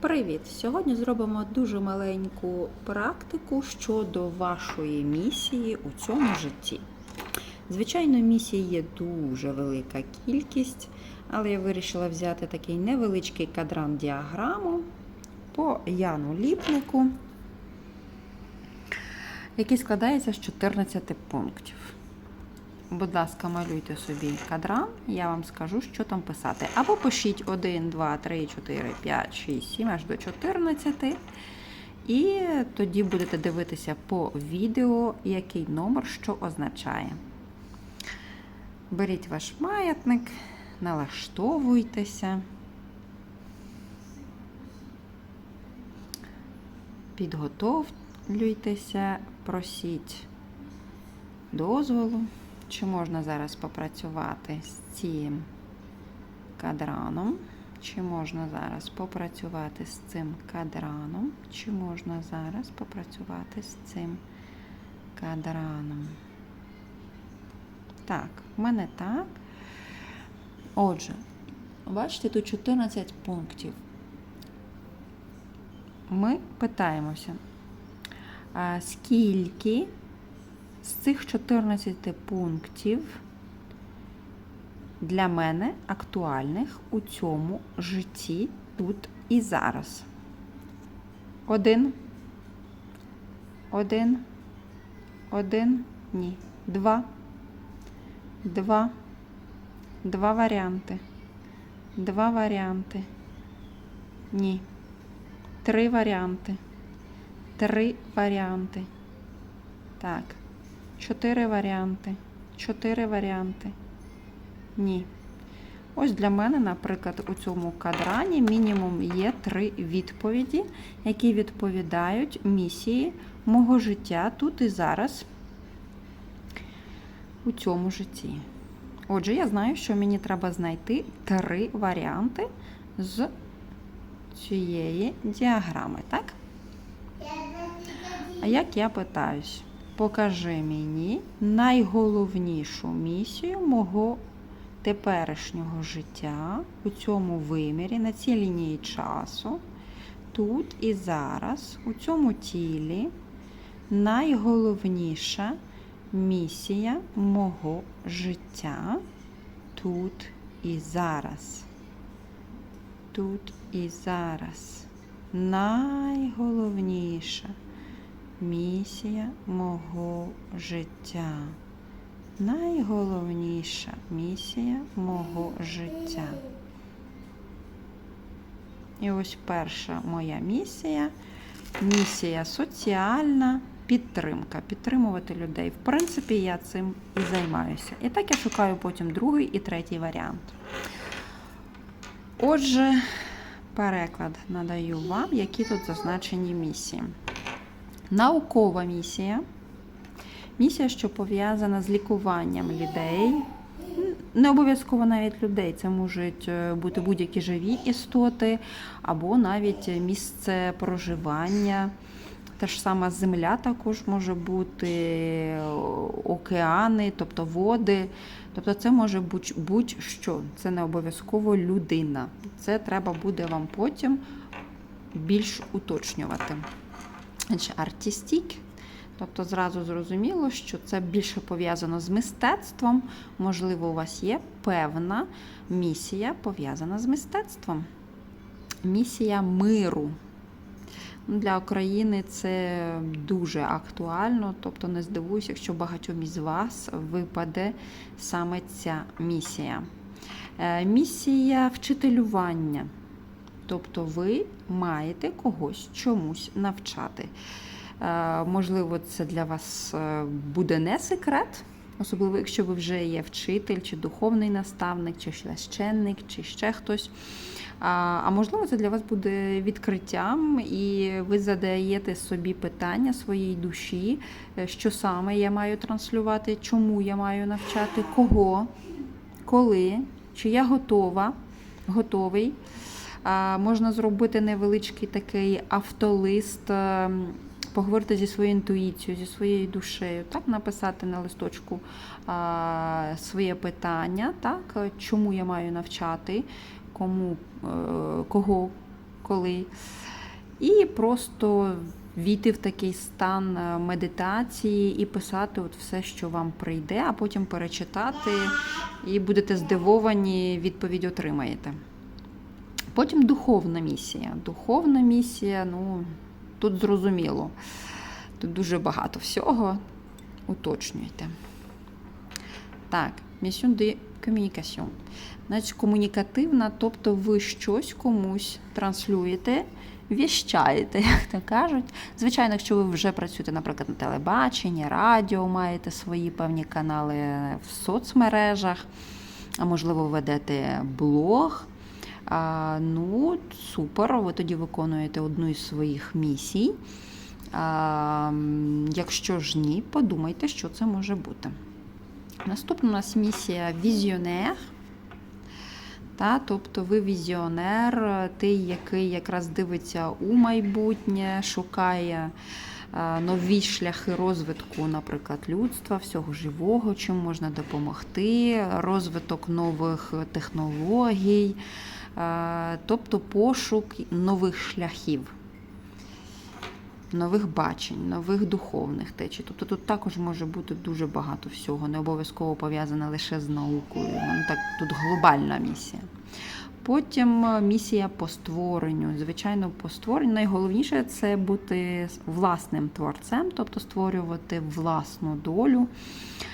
Привіт! Сьогодні зробимо дуже маленьку практику щодо вашої місії у цьому житті. Звичайно, місій є дуже велика кількість, але я вирішила взяти такий невеличкий кадран діаграму по Яну Ліпнику, який складається з 14 пунктів. Будь ласка, малюйте собі кадран, я вам скажу, що там писати. Або пишіть 1, 2, 3, 4, 5, 6, 7 аж до 14. І тоді будете дивитися по відео, який номер що означає. Беріть ваш маятник, налаштовуйтеся. Підготовлюйтеся, просіть дозволу. Чи можна зараз попрацювати з цим кадраном? Чи можна зараз попрацювати з цим кадраном? Чи можна зараз попрацювати з цим кадраном? Так, в мене так. Отже, бачите, тут 14 пунктів. Ми питаємося, скільки з цих 14 пунктів для мене актуальних у цьому житті тут і зараз. Один. Один. Один. Ні. Два. Два. Два варіанти. Два варіанти. Ні. Три варіанти. Три варіанти. Так. Чотири варіанти. Чотири варіанти. Ні. Ось для мене, наприклад, у цьому кадрані мінімум є три відповіді, які відповідають місії мого життя тут і зараз у цьому житті. Отже, я знаю, що мені треба знайти три варіанти з цієї діаграми, так? А як я питаюсь? Покажи мені найголовнішу місію мого теперішнього життя у цьому вимірі, на цій лінії часу, тут і зараз, у цьому тілі, найголовніша місія мого життя тут і зараз. Тут і зараз. Найголовніша місія мого життя. Найголовніша місія мого життя. І ось перша моя місія місія соціальна підтримка. Підтримувати людей. В принципі, я цим і займаюся. І так я шукаю потім другий і третій варіант. Отже, переклад надаю вам, які тут зазначені місії. Наукова місія. Місія, що пов'язана з лікуванням людей. Не обов'язково навіть людей, це можуть е, бути будь-які живі істоти, або навіть місце проживання. Та ж сама земля також може бути, океани, тобто води. Тобто це може бути будь-що. Це не обов'язково людина. Це треба буде вам потім більш уточнювати. Артистік, тобто зразу зрозуміло, що це більше пов'язано з мистецтвом. Можливо, у вас є певна місія пов'язана з мистецтвом. Місія миру. Для України це дуже актуально, тобто не здивуюся, якщо багатьом із вас випаде саме ця місія. Місія вчителювання. Тобто ви маєте когось чомусь навчати. Можливо, це для вас буде не секрет, особливо, якщо ви вже є вчитель, чи духовний наставник, чи священник, чи ще хтось. А можливо, це для вас буде відкриттям, і ви задаєте собі питання своїй душі, що саме я маю транслювати, чому я маю навчати, кого, коли, чи я готова, готовий. Можна зробити невеличкий такий автолист, поговорити зі своєю інтуїцією, зі своєю душею, так, написати на листочку своє питання, так, чому я маю навчати, кому, е, кого, будь-коли. І просто війти в такий стан е, медитації і писати от все, що вам прийде, а потім перечитати, і будете здивовані, відповідь отримаєте. Потім духовна місія. Духовна місія, ну, тут зрозуміло. Тут дуже багато всього. Уточнюйте. Так, mission de communication. Значить, комунікативна, тобто ви щось комусь транслюєте, віщаєте, як то кажуть. Звичайно, якщо ви вже працюєте, наприклад, на телебаченні, радіо, маєте свої певні канали в соцмережах, а можливо, ведете блог. А, ну, супер, ви тоді виконуєте одну із своїх місій. А, якщо ж ні, подумайте, що це може бути. Наступна у нас місія візіонер. Та, тобто ви візіонер, той, який якраз дивиться у майбутнє, шукає нові шляхи розвитку, наприклад, людства, всього живого, чим можна допомогти, розвиток нових технологій, тобто пошук нових шляхів. Нових бачень, нових духовних течій. Тобто тут також може бути дуже багато всього, не обов'язково пов'язане лише з наукою. Ну, так, тут глобальна місія. Потім е, місія по створенню. Звичайно, по створенню найголовніше це бути власним творцем, тобто створювати власну долю, е,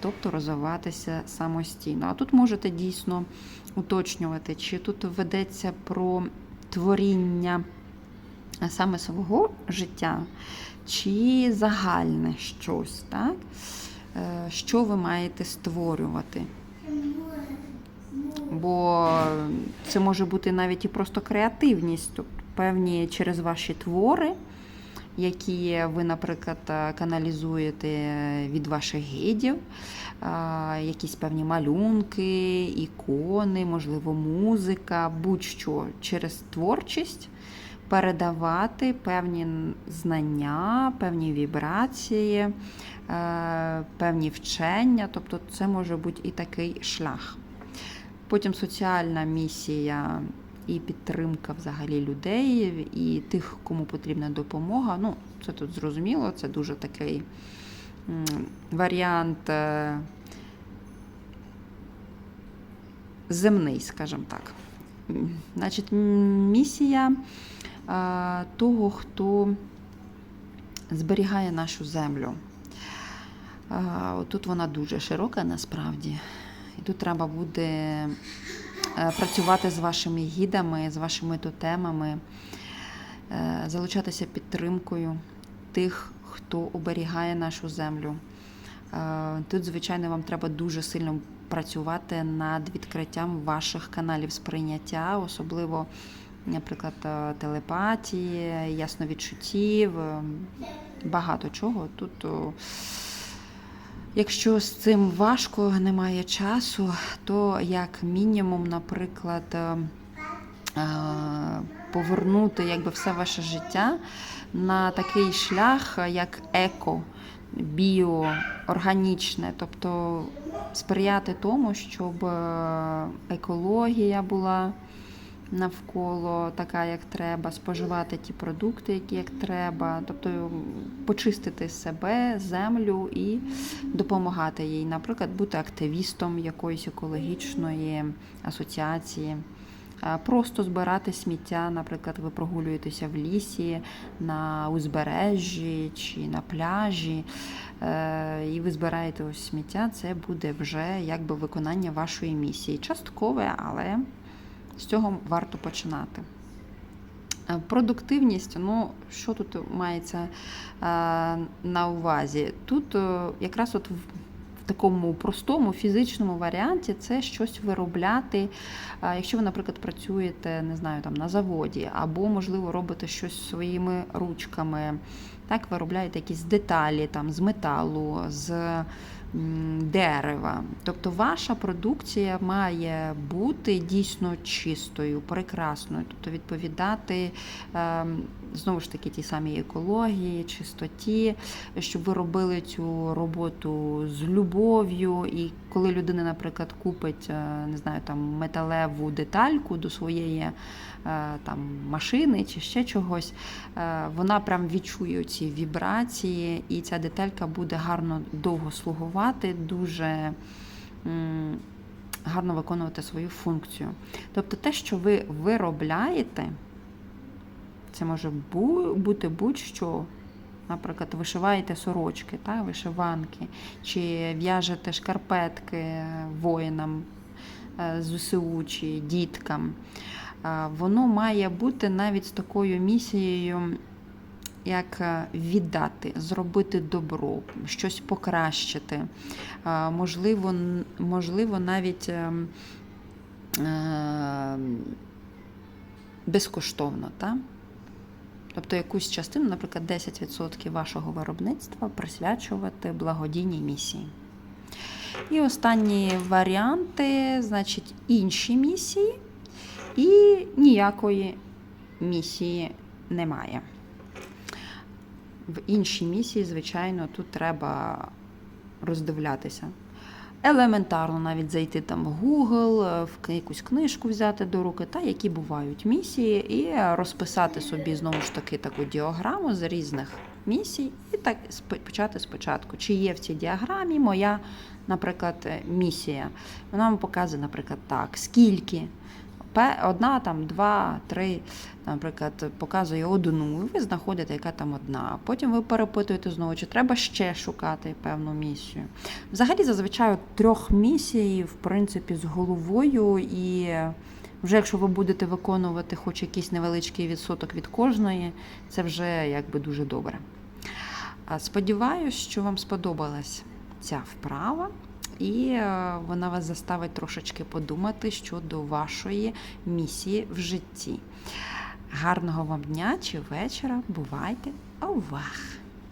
тобто розвиватися самостійно. А тут можете дійсно уточнювати, чи тут ведеться про творіння саме свого життя, чи загальне щось, так? Е, що ви маєте створювати. Бо це може бути навіть і просто креативність, тобто певні через ваші твори, які ви, наприклад, каналізуєте від ваших гідів, якісь певні малюнки, ікони, можливо, музика, будь-що через творчість передавати певні знання, певні вібрації, е, певні вчення, тобто це може бути і такий шлях. Потім соціальна місія і підтримка взагалі людей, і тих, кому потрібна допомога. Ну, це тут зрозуміло, це дуже такий варіант е, земний, скажімо так. Значить, місія того, хто зберігає нашу землю. Тут вона дуже широка насправді. І тут треба буде е, працювати з вашими гідами, з вашими тотемами, е, залучатися підтримкою тих, хто оберігає нашу землю. Тут, звичайно, вам треба дуже сильно працювати над відкриттям ваших каналів сприйняття, особливо наприклад, е, телепатії, ясновідчуттів, е, багато чого. Тут, якщо з цим важко, немає часу, то як мінімум, наприклад, е, повернути якби все ваше життя на такий шлях, як еко, біо, органічне, тобто сприяти тому, щоб екологія була навколо така, як треба, споживати ті продукти, які як треба, тобто почистити себе, землю і допомагати їй, наприклад, бути активістом якоїсь екологічної асоціації. Просто збирати сміття, наприклад, ви прогулюєтеся в лісі, на узбережжі чи на пляжі, е, і ви збираєте ось сміття, це буде вже якби виконання вашої місії. Часткове, але з цього варто починати. Е, продуктивність, ну, що тут мається е, на увазі? Тут е, якраз от в такому простому фізичному варіанті це щось виробляти. Якщо ви, наприклад, працюєте, не знаю, там на заводі, або, можливо, робите щось своїми ручками, так, виробляєте якісь деталі там, з металу, з дерева. Тобто ваша продукція має бути дійсно чистою, прекрасною, тобто відповідати ем, знову ж таки тій самій екології, чистоті, щоб ви робили цю роботу з любов'ю. І коли людина, наприклад, купить е, не знаю, там металеву детальку до своєї е, там машини чи ще чогось, е, вона прям відчує ці вібрації, і ця деталька буде гарно довго слугувати, дуже гарно виконувати свою функцію. Тобто те, що ви виробляєте, це може бу- бути будь-що. Наприклад, вишиваєте сорочки, та, вишиванки, чи в'яжете шкарпетки воїнам е, з ЗСУ чи діткам. Е, Воно має бути навіть з такою місією, як е, віддати, зробити добро, щось покращити. Е, Можливо, можливо навіть е, безкоштовно. Та? Тобто якусь частину, наприклад, 10% вашого виробництва присвячувати благодійній місії. І останні варіанти, значить, інші місії, і ніякої місії немає. В іншій місії, звичайно, тут треба роздивлятися. Елементарно навіть зайти там в Google, е, в якусь книжку взяти до руки, та які бувають місії, і розписати собі знову ж таки таку діаграму з різних місій, і так почати спочатку. Чи є в цій діаграмі моя, наприклад, місія? Вона вам показує, наприклад, так, скільки. Одна, там, два, три, наприклад, показує одну, і ви знаходите, яка там одна. Потім ви перепитуєте знову, чи треба ще шукати певну місію. Взагалі, зазвичай трьох місій, в принципі, з головою, і вже якщо ви будете виконувати хоч якийсь невеличкий відсоток від кожної, це вже якби дуже добре. Сподіваюсь, що вам сподобалась ця вправа, і е, вона вас заставить трошечки подумати щодо вашої місії в житті. Гарного вам дня чи вечора. Бувайте! Овах!